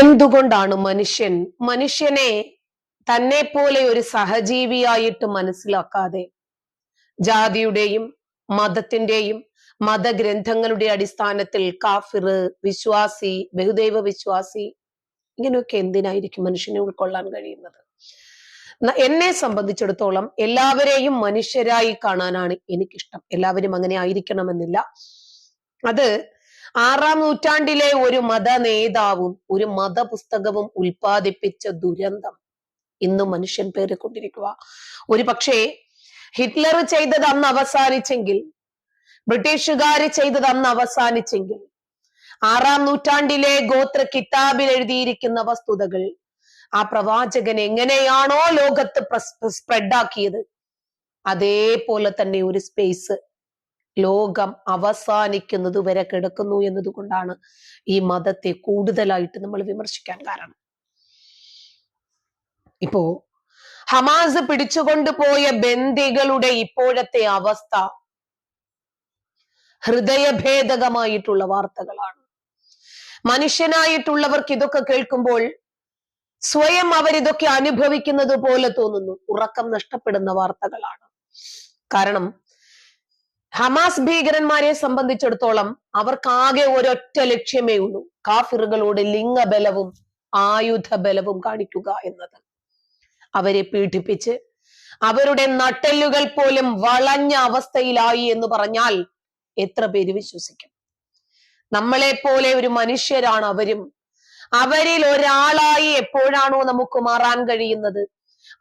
എന്തുകൊണ്ടാണ് മനുഷ്യൻ? മനുഷ്യനെ തന്നെ പോലെ ഒരു സഹജീവിയായിട്ട് മനസ്സിലാക്കാതെ ജാതിയുടെയും മതത്തിന്റെയും മതഗ്രന്ഥങ്ങളുടെ അടിസ്ഥാനത്തിൽ കാഫിർ വിശ്വാസി ബഹുദൈവ വിശ്വാസി ഇങ്ങനെയൊക്കെ എന്തിനായിരിക്കും മനുഷ്യനെ ഉൾക്കൊള്ളാൻ കഴിയുന്നത്? എന്നെ സംബന്ധിച്ചിടത്തോളം എല്ലാവരെയും മനുഷ്യരായി കാണാനാണ് എനിക്കിഷ്ടം. എല്ലാവരും അങ്ങനെ ആയിരിക്കണമെന്നില്ല. അത് ആറാം നൂറ്റാണ്ടിലെ ഒരു മത നേതാവും ഒരു മതപുസ്തകവും ഉൽപാദിപ്പിച്ച ദുരന്തം. ഇന്ന് മനുഷ്യൻ പേറിക്കൊണ്ടിരിക്കുക. ഒരു പക്ഷേ ഹിറ്റ്ലർ ചെയ്തത് അന്ന് അവസാനിച്ചെങ്കിൽ ബ്രിട്ടീഷുകാർ ചെയ്തത് അന്ന് അവസാനിച്ചെങ്കിൽ ആറാം നൂറ്റാണ്ടിലെ ഗോത്ര കിതാബിൽ എഴുതിയിരിക്കുന്ന വസ്തുതകൾ ആ പ്രവാചകൻ എങ്ങനെയാണോ ലോകത്ത് സ്പ്രെഡാക്കിയത് അതേപോലെ തന്നെ ഒരു സ്പേസ് ലോകം അവസാനിക്കുന്നത് വരെ കിടക്കുന്നു എന്നതുകൊണ്ടാണ് ഈ മതത്തെ കൂടുതലായിട്ട് നമ്മൾ വിമർശിക്കാൻ കാരണം. ഇപ്പോ ഹമാസ് പിടിച്ചുകൊണ്ടുപോയ ബന്ദികളുടെ ഇപ്പോഴത്തെ അവസ്ഥ ഹൃദയഭേദകമായിട്ടുള്ള വാർത്തകളാണ്. മനുഷ്യനായിട്ടുള്ളവർക്ക് ഇതൊക്കെ കേൾക്കുമ്പോൾ സ്വയം അവരിതൊക്കെ അനുഭവിക്കുന്നത് പോലെ തോന്നുന്നു. ഉറക്കം നഷ്ടപ്പെടുന്ന വാർത്തകളാണ്. കാരണം ഹമാസ് ഭീകരന്മാരെ സംബന്ധിച്ചിടത്തോളം അവർക്കാകെ ഒരൊറ്റ ലക്ഷ്യമേ ഉള്ളൂ. കാഫിറുകളോട് ലിംഗബലവും ആയുധ ബലവും കാണിക്കുക എന്നത്. അവരെ പീഡിപ്പിച്ച് അവരുടെ നട്ടെല്ലുകൾ പോലും വളഞ്ഞ അവസ്ഥയിലായി എന്ന് പറഞ്ഞാൽ എത്ര പേര് വിശ്വസിക്കും? നമ്മളെ പോലെ ഒരു മനുഷ്യരാണ് അവരും. അവരിൽ ഒരാളായി എപ്പോഴാണോ നമുക്ക് മാറാൻ കഴിയുന്നത്?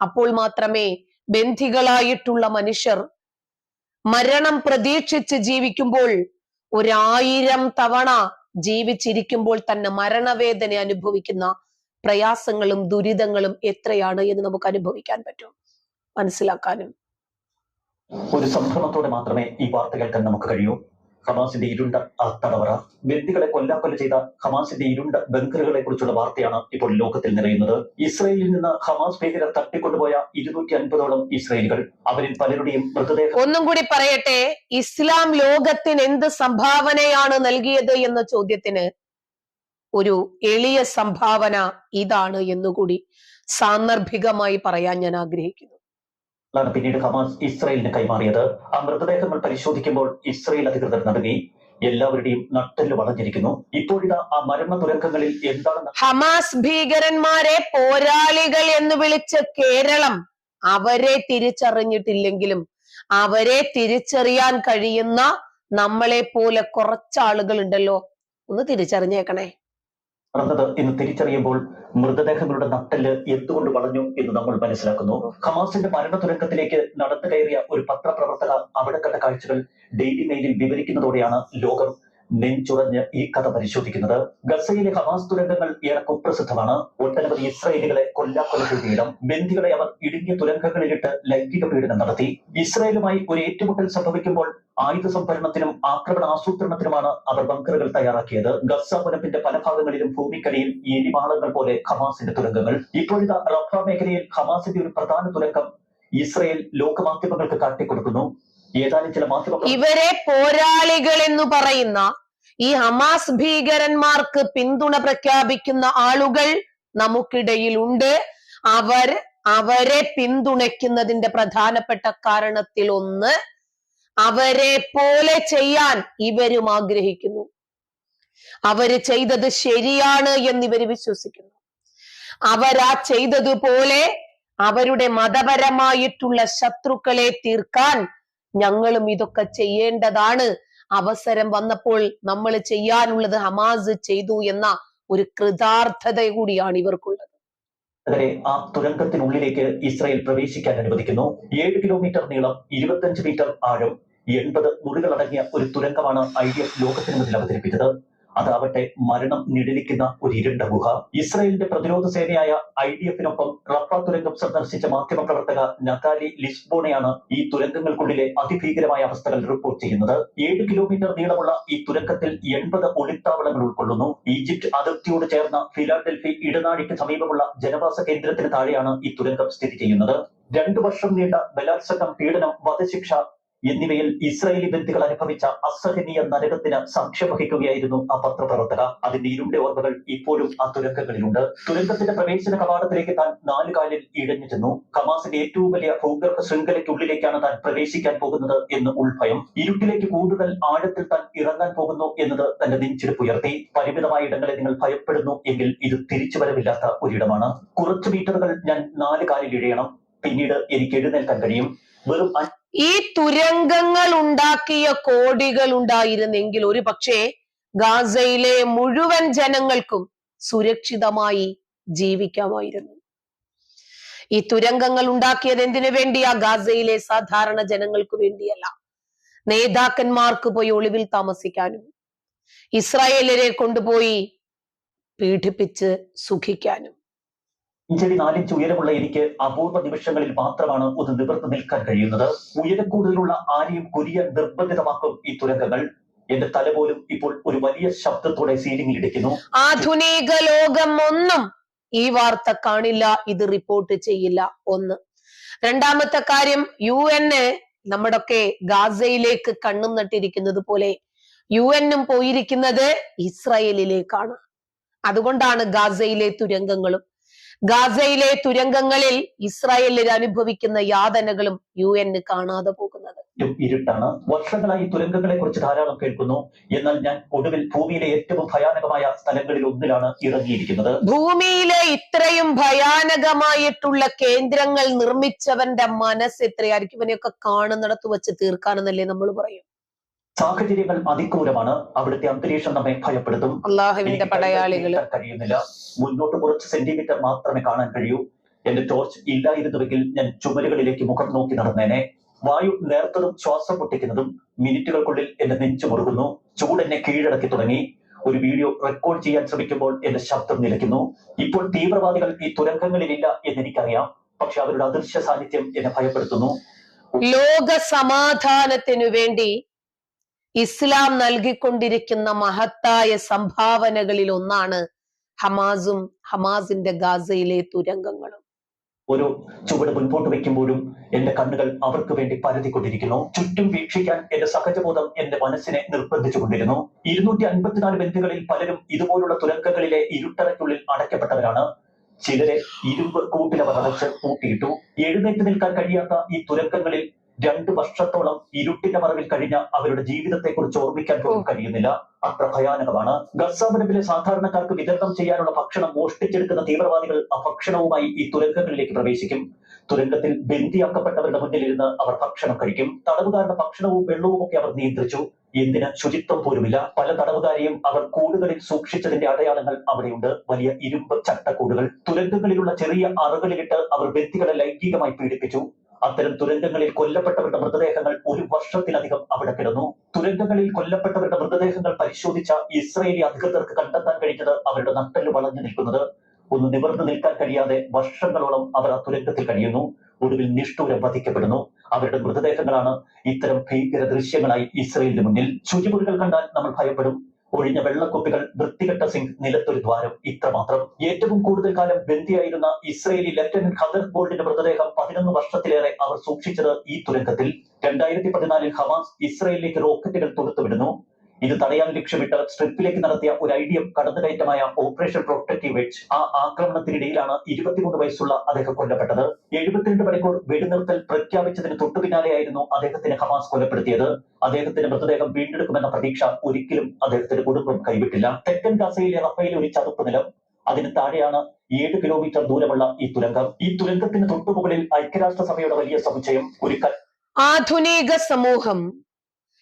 അപ്പോൾ മാത്രമേ ബന്ധികളായിട്ടുള്ള മനുഷ്യർ മരണം പ്രതീക്ഷിച്ച് ജീവിക്കുമ്പോൾ ഒരായിരം തവണ ജീവിച്ചിരിക്കുമ്പോൾ തന്നെ മരണവേദന അനുഭവിക്കുന്ന പ്രയാസങ്ങളും ദുരിതങ്ങളും എത്രയാണ് എന്ന് നമുക്ക് അനുഭവിക്കാൻ പറ്റും. മനസ്സിലാക്കാനും. ഒരു സംഭ്രമത്തോടെ മാത്രമേ ഈ വാർത്ത കേൾക്കാൻ നമുക്ക് കഴിയൂ. ഹമാസിന്റെ ഇരുണ്ട തടവറ ബന്ദികളെ കൊല്ലാക്കൊല ചെയ്ത ഹമാസിന്റെ ഇരുണ്ട ബങ്കറുകളെ കുറിച്ചുള്ള വാർത്തയാണ് ഇപ്പോൾ ലോകത്തിൽ നിറയുന്നത്. ഇസ്രയേലിൽ നിന്ന് ഹമാസ് ഭീകരർ തട്ടിക്കൊണ്ടുപോയ ഇരുന്നൂറ്റി അൻപതോളം ഇസ്രയേലുകൾ. അവരിൽ പലരുടെയും മൃതദേഹം ഒന്നും കൂടി പറയട്ടെ ഇസ്ലാം ലോകത്തിന് എന്ത് സംഭാവനയാണ് നൽകിയത് എന്ന ചോദ്യത്തിന് ഒരു എളിയ സംഭാവന ഇതാണ് എന്നുകൂടി സാന്ദർഭികമായി പറയാൻ ഞാൻ ആഗ്രഹിക്കുന്നു. ാണ് പിന്നീട് ഹമാസ് ഇസ്രയേലിന് കൈമാറിയത്. ആ മൃതദേഹങ്ങൾ പരിശോധിക്കുമ്പോൾ ഇസ്രയേൽ അധികൃതർ നടുങ്ങി. എല്ലാവരുടെയും നട്ടൽ വളഞ്ഞിരിക്കുന്നു. ഇപ്പോഴിതാ ആ മരണ തുരങ്കങ്ങളിൽ എന്താണ് ഹമാസ് ഭീകരന്മാരെ പോരാളികൾ എന്ന് വിളിച്ച കേരളം അവരെ തിരിച്ചറിഞ്ഞിട്ടില്ലെങ്കിലും അവരെ തിരിച്ചറിയാൻ കഴിയുന്ന നമ്മളെ പോലെ കുറച്ചാളുകൾ ഉണ്ടല്ലോ ഒന്ന് തിരിച്ചറിഞ്ഞേക്കണേ. നടന്നത് എന്ന് തിരിച്ചറിയുമ്പോൾ മൃതദേഹങ്ങളുടെ നട്ടെല്ല് എന്തുകൊണ്ട് വളഞ്ഞു എന്ന് നമ്മൾ മനസ്സിലാക്കുന്നു. ഹമാസിന്റെ മരണ ദുരന്തത്തിലേക്ക് നടന്നു കയറിയ ഒരു പത്രപ്രവർത്തക അവിടെ കണ്ട കാഴ്ചകൾ ഡെയിലി മെയിലിൽ വിവരിക്കുന്നതോടെയാണ് ലോകം നെഞ്ചുറഞ്ഞ് ഈ കഥ പരിശോധിക്കുന്നത് ഗസയിലെ ഹമാസ് തുരങ്കങ്ങൾ ഏറെ കുപ്രസിദ്ധമാണ്. ഒട്ടനവധി ഇസ്രായേലികളെ കൊല്ലാക്കൊല ചെയ്തിടം ബന്ദികളെ അവർ ഇടുങ്ങിയ തുരങ്കങ്ങളിലിട്ട് ലൈംഗിക പീഡനം നടത്തി. ഇസ്രായേലുമായി ഒരു ഏറ്റുമുട്ടൽ സംഭവിക്കുമ്പോൾ ആയുധ സംഭരണത്തിനും ആക്രമണ ആസൂത്രണത്തിനുമാണ് അവർ ബങ്കറുകൾ തയ്യാറാക്കിയത്. ഗസ മുനപ്പിന്റെ പല ഭാഗങ്ങളിലും ഭൂമിക്കടിയിൽ എരിമാളങ്ങൾ പോലെ ഹമാസിന്റെ തുരങ്കങ്ങൾ. ഇപ്പോഴത്തെ റഫ മേഖലയിൽ ഹമാസിന്റെ ഒരു പ്രധാന തുരങ്കം ഇസ്രയേൽ ലോകമാധ്യമങ്ങൾക്ക് കാട്ടിക്കൊടുക്കുന്നു. ഇവരെ പോരാളികൾ എന്ന് പറയുന്ന ഈ ഹമാസ് ഭീകരന്മാർക്ക് പിന്തുണ പ്രഖ്യാപിക്കുന്ന ആളുകൾ നമുക്കിടയിൽ ഉണ്ട് അവർ അവരെ പിന്തുണയ്ക്കുന്നതിന്റെ പ്രധാനപ്പെട്ട കാരണത്തിൽ ഒന്ന് അവരെ പോലെ ചെയ്യാൻ ഇവരും ആഗ്രഹിക്കുന്നു. അവർ ചെയ്തത് ശരിയാണ് എന്നിവർ വിശ്വസിക്കുന്നു. അവരാ ചെയ്തതുപോലെ അവരുടെ മതപരമായിട്ടുള്ള ശത്രുക്കളെ തീർക്കാൻ ഞങ്ങളും ഇതൊക്കെ ചെയ്യേണ്ടതാണ്. അവസരം വന്നപ്പോൾ നമ്മൾ ചെയ്യാനുള്ളത് ഹമാസ് ചെയ്തു എന്ന ഒരു കൃതാർത്ഥത കൂടിയാണ് ഇവർക്കുള്ളത്. വരെ ആ തുരങ്കത്തിനുള്ളിലേക്ക് ഇസ്രായേൽ പ്രവേശിക്കാൻ അനുവദിക്കുന്നു. ഏഴ് കിലോമീറ്റർ നീളം ഇരുപത്തഞ്ച് മീറ്റർ ആഴം എൺപത് മുറികളടങ്ങിയ ഒരു തുരങ്കമാണ് ഐ ഡി എഫ് ലോകത്തിന് മുന്നിൽ അവതരിപ്പിച്ചത്. അതാവട്ടെ മരണം നിഴലിക്കുന്ന ഒരു ഇരുണ്ട ഗുഹ. ഇസ്രയേലിന്റെ പ്രതിരോധ സേനയായ ഐ ഡി എഫിനൊപ്പം റഫ തുരങ്കം സന്ദർശിച്ച മാധ്യമപ്രവർത്തക നതാലി ലിസ്ബോണയാണ് ഈ തുരങ്കങ്ങൾക്കുള്ളിലെ അതിഭീകരമായ അവസ്ഥകൾ റിപ്പോർട്ട് ചെയ്യുന്നത്. ഏഴ് കിലോമീറ്റർ നീളമുള്ള ഈ തുരക്കത്തിൽ എൺപത് ഒളിത്താവളങ്ങൾ ഉൾക്കൊള്ളുന്നു. ഈജിപ്ത് അതിർത്തിയോട് ചേർന്ന ഫിലാഡൽഫി ഇടനാടിക്ക് സമീപമുള്ള ജനവാസ കേന്ദ്രത്തിന് താഴെയാണ് ഈ തുരങ്കം സ്ഥിതി ചെയ്യുന്നത്. രണ്ടു വർഷം നീണ്ട ബലാത്സംഗം പീഡനം വധശിക്ഷ എന്നിവയിൽ ഇസ്രായേലി ബന്ധികൾ അനുഭവിച്ച അസഹനീയ നരകത്തിന് സാക്ഷ്യം വഹിക്കുകയായിരുന്നു ആ പത്രപ്രവർത്തക. അതിന്റെ ഇരുണ്ട ഓർമ്മകൾ ഇപ്പോഴും ആ തുരങ്കങ്ങളിലുണ്ട്. തുരങ്കത്തിന്റെ പ്രവേശന കവാടത്തിലേക്ക് താൻ നാല് കാലിൽ ഇഴഞ്ഞു ചെന്നു. ഹമാസിന്റെ ഏറ്റവും വലിയ ഭൂഗർഭ ശൃംഖലയ്ക്കുള്ളിലേക്കാണ് താൻ പ്രവേശിക്കാൻ പോകുന്നത് എന്ന് ഉൾഭയം. ഇരുട്ടിലേക്ക് കൂടുതൽ ആഴത്തിൽ താൻ ഇറങ്ങാൻ പോകുന്നു എന്നത് തന്റെ നെഞ്ചിടിപ്പ് ഉയർത്തി. പരിമിതമായ ഇടങ്ങളെ നിങ്ങൾ ഭയപ്പെടുന്നു എങ്കിൽ ഇത് തിരിച്ചു തിരിച്ചുവരവില്ലാത്ത ഒരിടമാണ്. കുറച്ച് മീറ്ററുകൾ ഞാൻ നാല് കാലിൽ ഇഴയണം. പിന്നീട് എനിക്ക് എഴുന്നേൽക്കാൻ കഴിയും. വെറും ഈ തുരങ്കങ്ങൾ ഉണ്ടാക്കിയ കോടികൾ ഉണ്ടായിരുന്നെങ്കിൽ ഒരു പക്ഷേ ഗാസയിലെ മുഴുവൻ ജനങ്ങൾക്കും സുരക്ഷിതമായി ജീവിക്കാമായിരുന്നു. ഈ തുരങ്കങ്ങൾ ഉണ്ടാക്കിയത് എന്തിനു വേണ്ടിയാ? ഗാസയിലെ സാധാരണ ജനങ്ങൾക്ക് വേണ്ടിയല്ല. നേതാക്കന്മാർക്ക് പോയി ഒളിവിൽ താമസിക്കാനും ഇസ്രായേലരെ കൊണ്ടുപോയി പീഡിപ്പിച്ച് സുഖിക്കാനും. ഇഞ്ചടി നാലിഞ്ച് ഉയരമുള്ള എനിക്ക് അപൂർവ നിമിഷങ്ങളിൽ മാത്രമാണ് ഒന്ന് നിവർന്നു നിൽക്കാൻ കഴിയുന്നത്. ഉയരം കൂടുതലുള്ള ആരെയും കുരിയാൻ നിർബന്ധിതമാക്കും ഈ തുരങ്കങ്ങൾ. എന്റെ തല പോലും ഇപ്പോൾ ഒരു വലിയ ശബ്ദത്തോടെ സീലിംഗിൽ ഇടിക്കുന്നു. ആധുനിക ലോകം ഒന്നും ഈ വാർത്ത കാണില്ല ഇത് റിപ്പോർട്ട് ചെയ്യില്ല. ഒന്ന്. രണ്ടാമത്തെ കാര്യം യു എന്ന് നമ്മുടെയൊക്കെ ഗാസയിലേക്ക് കണ്ണും നട്ടിരിക്കുന്നത് പോലെ യു എന്നും പോയിരിക്കുന്നത് ഇസ്രായേലിലേക്കാണ്. അതുകൊണ്ടാണ് ഗാസയിലെ തുരങ്കങ്ങളും. ഗാസയിലെ തുരങ്കങ്ങളിൽ ഇസ്രായേലിൽ അനുഭവിക്കുന്ന യാതനകളും യു എന്ന് കാണാതെ പോകുന്നത്. ഇരുട്ടാണ്. വർഷങ്ങളായി തുരങ്കങ്ങളെ കുറിച്ച് ധാരാളം കേൾക്കുന്നു. എന്നാൽ ഞാൻ ഒടുവിൽ ഭൂമിയിലെ ഏറ്റവും ഭയാനകമായ സ്ഥലങ്ങളിൽ ഒന്നിലാണ് ഇറങ്ങിയിരിക്കുന്നത്. ഭൂമിയിലെ ഇത്രയും ഭയാനകമായിട്ടുള്ള കേന്ദ്രങ്ങൾ നിർമ്മിച്ചവന്റെ മനസ്സ് എത്രയായിരിക്കും? ഇവനെയൊക്കെ കാണുന്നിടത്ത് വെച്ച് തീർക്കാനെന്നല്ലേ നമ്മൾ പറയും. സാഹചര്യങ്ങൾ അതിക്രൂരമാണ്. അവിടുത്തെ അന്തരീക്ഷം നമ്മെ ഭയപ്പെടുത്തും. അള്ളാഹുവിന്റെ എനിക്ക് കഴിയുന്നില്ല. മുന്നോട്ട് കുറച്ച് സെന്റിമീറ്റർ മാത്രമേ കാണാൻ കഴിയൂ. എന്റെ ടോർച്ച് ഇല്ലായിരുന്നുവെങ്കിൽ ഞാൻ ചുമലുകളിലേക്ക് മുഖം നോക്കി നടന്നേനെ. വായു നേർത്തതും ശ്വാസം പൊട്ടിക്കുന്നതും മിനിറ്റുകൾക്കുള്ളിൽ എന്റെ നെഞ്ചു മുറുകുന്നു. ചൂട് എന്നെ കീഴടക്കി തുടങ്ങി. ഒരു വീഡിയോ റെക്കോർഡ് ചെയ്യാൻ ശ്രമിക്കുമ്പോൾ എന്റെ ശബ്ദം നിലയ്ക്കുന്നു. ഇപ്പോൾ തീവ്രവാദികൾ ഈ തുരങ്കങ്ങളിലില്ല എന്നെനിക്കറിയാം. പക്ഷെ അവരുടെ അദൃശ്യ സാന്നിധ്യം എന്നെ ഭയപ്പെടുത്തുന്നു. ലോക സമാധാനത്തിനു വേണ്ടി ഇസ്ലാം നൽകിക്കൊണ്ടിരിക്കുന്ന മഹത്തായ സംഭാവനകളിൽ ഒന്നാണ് ഹമാസും ഹമാസിന്റെ ഗാസയിലെ തുരങ്കങ്ങളും. ഒരു ചുവട് മുൻപോട്ട് വെക്കുമ്പോഴും എന്റെ കണ്ണുകൾ അവർക്ക് വേണ്ടി പരതിക്കൊണ്ടിരിക്കുന്നു. ചുറ്റും വീക്ഷിക്കാൻ എന്റെ സഹജബോധം എന്റെ മനസ്സിനെ നിർബന്ധിച്ചുകൊണ്ടിരുന്നു ഇരുന്നൂറ്റി അൻപത്തിനാല് ബന്ധുക്കളിൽ പലരും ഇതുപോലുള്ള തുരങ്കങ്ങളിലെ ഇരുട്ടറയ്ക്കുള്ളിൽ അടയ്ക്കപ്പെട്ടവരാണ്. ചിലരെ ഇരുമ്പ് കൂട്ടിലവർ അടച്ച് പൂട്ടിയിട്ടു. എഴുന്നേറ്റ് നിൽക്കാൻ കഴിയാത്ത ഈ തുരങ്കങ്ങളിൽ രണ്ടു വർഷത്തോളം ഇരുട്ടിന്റെ മറവിൽ കഴിഞ്ഞ അവരുടെ ജീവിതത്തെക്കുറിച്ച് ഓർമ്മിക്കാൻ പോലും കഴിയുന്നില്ല. അത്ര ഭയാനകമാണ്. ഗസാബനത്തിലെ സാധാരണക്കാർക്ക് വിതരണം ചെയ്യാനുള്ള ഭക്ഷണം മോഷ്ടിച്ചെടുക്കുന്ന തീവ്രവാദികൾ ആ ഭക്ഷണവുമായി ഈ തുരങ്കങ്ങളിലേക്ക് പ്രവേശിക്കും. തുരങ്കത്തിൽ ബന്ദിയാക്കപ്പെട്ടവരുടെ മുന്നിലിരുന്ന് അവർ ഭക്ഷണം കഴിക്കും. തടവുകാരുടെ ഭക്ഷണവും വെള്ളവും ഒക്കെ അവർ നിയന്ത്രിച്ചു. എന്തിന്? ശുചിത്വം പോലുമില്ല. പല തടവുകാരെയും അവർ കൂടുകളിൽ സൂക്ഷിച്ചതിന്റെ അടയാളങ്ങൾ അവിടെയുണ്ട്. വലിയ ഇരുമ്പ് ചട്ടക്കൂടുകൾ. തുരങ്കങ്ങളിലുള്ള ചെറിയ അറകളിലിട്ട് അവർ വ്യക്തികളെ ലൈംഗികമായി പീഡിപ്പിച്ചു. അത്തരം ദുരന്തങ്ങളിൽ കൊല്ലപ്പെട്ടവരുടെ മൃതദേഹങ്ങൾ ഒരു വർഷത്തിലധികം അവിടെ കിടന്നു. ദുരന്തങ്ങളിൽ കൊല്ലപ്പെട്ടവരുടെ മൃതദേഹങ്ങൾ പരിശോധിച്ച ഇസ്രയേലി അധികൃതർക്ക് കണ്ടെത്താൻ കഴിഞ്ഞത് അവരുടെ നട്ടൽ വളഞ്ഞു നിൽക്കുന്നത്. ഒന്ന് നിവർന്നു നിൽക്കാൻ കഴിയാതെ വർഷങ്ങളോളം അവർ ആ തുരങ്കത്തിൽ കഴിയുന്നു. ഒടുവിൽ നിഷ്ഠൂരം വധിക്കപ്പെടുന്നു. അവരുടെ മൃതദേഹങ്ങളാണ് ഇത്തരം ഭീകര ദൃശ്യങ്ങളായി ഇസ്രയേലിന് മുന്നിൽ. ശുചിമുറികൾ കണ്ടാൽ നമ്മൾ ഭയപ്പെടും. ഒഴിഞ്ഞ വെള്ളക്കുപ്പികൾ വൃത്തികെട്ട സിംഗ് നിലത്തൊരു ദ്വാരം. ഇത്രമാത്രം ഏറ്റവും കൂടുതൽ കാലം ബന്ദിയായിരുന്ന ഇസ്രയേലി ലഫ്റ്റനന്റ് ഖദർ ബോൾഡിന്റെ മൃതദേഹം പതിനൊന്ന് വർഷത്തിലേറെ അവർ സൂക്ഷിച്ചത് ഈ തുരങ്കത്തിൽ. രണ്ടായിരത്തി പതിനാലിൽ ഹമാസ് ഇസ്രയേലിലേക്ക് റോക്കറ്റുകൾ തൊടുത്തുവിടുന്നു. ഇത് തടയാൻ ലക്ഷ്യമിട്ട് സ്ട്രിപ്പിലേക്ക് നടത്തിയ ഒരു ഐഡിയ കടന്നുകയറ്റമായ ഓപ്പറേഷൻ പ്രൊട്ടക്റ്റീവ് എഡ്ജ്. ആ ആക്രമണത്തിനിടയിലാണ് ഇരുപത്തിമൂന്ന് വയസ്സുള്ള അദ്ദേഹം കൊല്ലപ്പെട്ടത്. എഴുപത്തിരണ്ട് മണിക്കൂർ വെടിനിർത്തൽ പ്രഖ്യാപിച്ചതിന് തൊട്ടു പിന്നാലെയായിരുന്നു അദ്ദേഹത്തിന് ഹമാസ് കൊലപ്പെടുത്തിയത്. അദ്ദേഹത്തിന്റെ മൃതദേഹം വീണ്ടെടുക്കുമെന്ന പ്രതീക്ഷ ഒരിക്കലും അദ്ദേഹത്തിന്റെ കുടുംബം കൈവിട്ടില്ല. തെക്കൻ ഗാസയിലെ റഫയിലെ ഒരു ചതുപ്പ് നിലം. അതിന് താഴെയാണ് ഏഴ് കിലോമീറ്റർ ദൂരമുള്ള ഈ തുരങ്കം ഈ തുരങ്കത്തിന് തൊട്ടുമുകളിൽ ഐക്യരാഷ്ട്രസഭയുടെ വലിയ സമുച്ചയം ഒരു ആധുനിക സമൂഹം.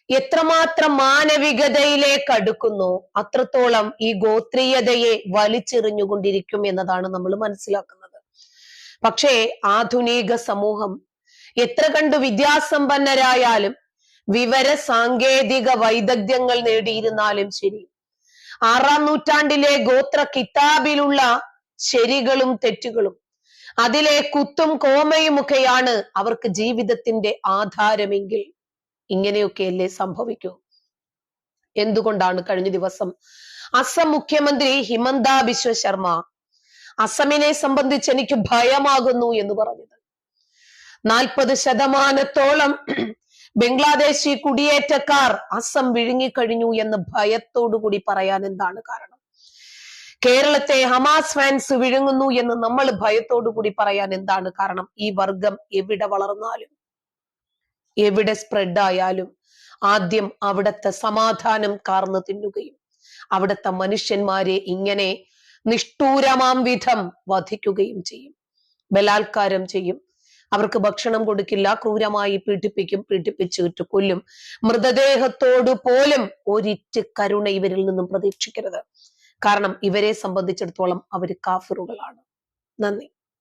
എത്രമാത്രം മാനവികതയിലേക്ക് അടുക്കുന്നു അത്രത്തോളം ഈ ഗോത്രീയതയെ വലിച്ചെറിഞ്ഞുകൊണ്ടിരിക്കും എന്നതാണ് നമ്മൾ മനസ്സിലാക്കുന്നത്. പക്ഷേ ആധുനിക സമൂഹം എത്ര കണ്ടു വിദ്യാസമ്പന്നരായാലും വിവര സാങ്കേതിക വൈദഗ്ധ്യങ്ങൾ നേടിയിരുന്നാലും ശരി ആറാം നൂറ്റാണ്ടിലെ ഗോത്ര കിതാബിലുള്ള ശരികളും തെറ്റുകളും അതിലെ കുത്തും കോമയുമൊക്കെയാണ് അവർക്ക് ജീവിതത്തിന്റെ ആധാരമെങ്കിൽ. ഇങ്ങനെയൊക്കെയല്ലേ സംഭവിക്കൂ? എന്തുകൊണ്ടാണ് കഴിഞ്ഞ ദിവസം അസം മുഖ്യമന്ത്രി ഹിമന്ത ബിശ്വ ശർമ്മ അസമിനെ സംബന്ധിച്ച് എനിക്ക് ഭയമാകുന്നു എന്ന് പറഞ്ഞത്? നാൽപ്പത് ശതമാനത്തോളം ബംഗ്ലാദേശി കുടിയേറ്റക്കാർ അസം വിഴുങ്ങിക്കഴിഞ്ഞു എന്ന് ഭയത്തോടുകൂടി പറയാൻ എന്താണ് കാരണം? കേരളത്തെ ഹമാസ് ഫാൻസ് വിഴുങ്ങുന്നു എന്ന് നമ്മൾ ഭയത്തോടുകൂടി പറയാൻ എന്താണ് കാരണം? ഈ വർഗം എവിടെ വളർന്നാലും എവിടെ സ്പ്രെഡ് ആയാലും ആദ്യം അവിടത്തെ സമാധാനം കാർന്നു തിന്നുകയും അവിടുത്തെ മനുഷ്യന്മാരെ ഇങ്ങനെ നിഷ്ഠൂരമാം വിധം വധിക്കുകയും ചെയ്യും. ബലാത്കാരം ചെയ്യും. അവർക്ക് ഭക്ഷണം കൊടുക്കില്ല ക്രൂരമായി പീഡിപ്പിക്കും പീഡിപ്പിച്ചിട്ട് കൊല്ലും. മൃതദേഹത്തോടു പോലും ഒരിറ്റ് കരുണ ഇവരിൽ നിന്നും പ്രതീക്ഷിക്കരുത്. കാരണം ഇവരെ സംബന്ധിച്ചിടത്തോളം അവർ കാഫിറുകളാണ്. നന്ദി.